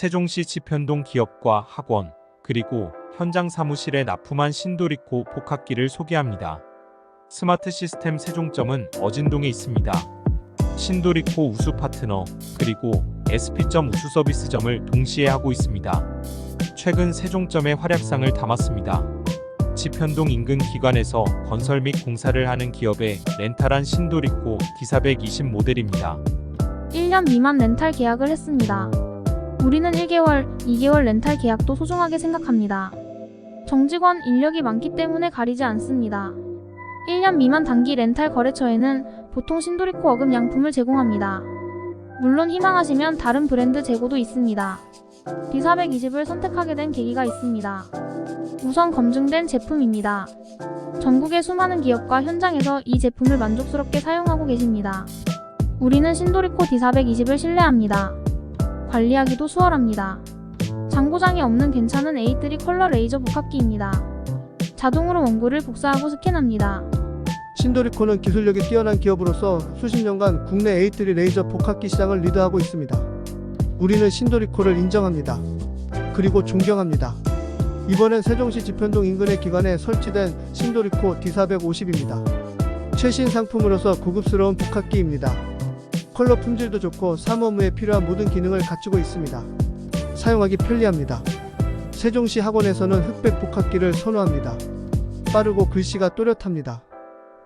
세종시 지편동 기업과 학원, 그리고 현장 사무실에 납품한 신도리코 복합기를 소개합니다. 스마트 시스템 세종점은 어진동에 있습니다. 신도리코 우수 파트너, 그리고 SP.점 우수 서비스점을 동시에 하고 있습니다. 최근 세종점의 활약상을 담았습니다. 지편동 인근 기관에서 건설 및 공사를 하는 기업에 렌탈한 신도리코 D420 모델입니다. 1년 미만 렌탈 계약을 했습니다. 우리는 1개월, 2개월 렌탈 계약도 소중하게 생각합니다. 정직원 인력이 많기 때문에 가리지 않습니다. 1년 미만 단기 렌탈 거래처에는 보통 신도리코 어금 양품을 제공합니다. 물론 희망하시면 다른 브랜드 재고도 있습니다. D420을 선택하게 된 계기가 있습니다. 우선 검증된 제품입니다. 전국의 수많은 기업과 현장에서 이 제품을 만족스럽게 사용하고 계십니다. 우리는 신도리코 D420을 신뢰합니다. 관리하기도 수월합니다. 장고장이 없는 괜찮은 A3 컬러 레이저 복합기입니다. 자동으로 원고를 복사하고 스캔합니다. 신도리코는 기술력이 뛰어난 기업으로서 수십 년간 국내 A3 레이저 복합기 시장을 리드하고 있습니다. 우리는 신도리코를 인정합니다. 그리고 존경합니다. 이번엔 세종시 지편동 인근의 기관에 설치된 신도리코 D450입니다. 최신 상품으로서 고급스러운 복합기입니다. 컬러 품질도 좋고 사무업무에 필요한 모든 기능을 갖추고 있습니다. 사용하기 편리합니다. 세종시 학원에서는 흑백 복합기를 선호합니다. 빠르고 글씨가 또렷합니다.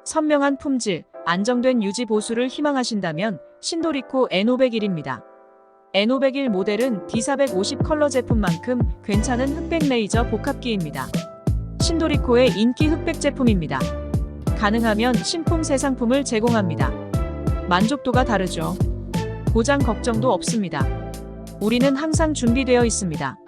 선명한 품질, 안정된 유지 보수를 희망하신다면 신도리코 N501입니다. N501 모델은 D450 컬러 제품만큼 괜찮은 흑백 레이저 복합기입니다. 신도리코의 인기 흑백 제품입니다. 가능하면 신품 새 상품을 제공합니다. 만족도가 다르죠. 고장 걱정도 없습니다. 우리는 항상 준비되어 있습니다.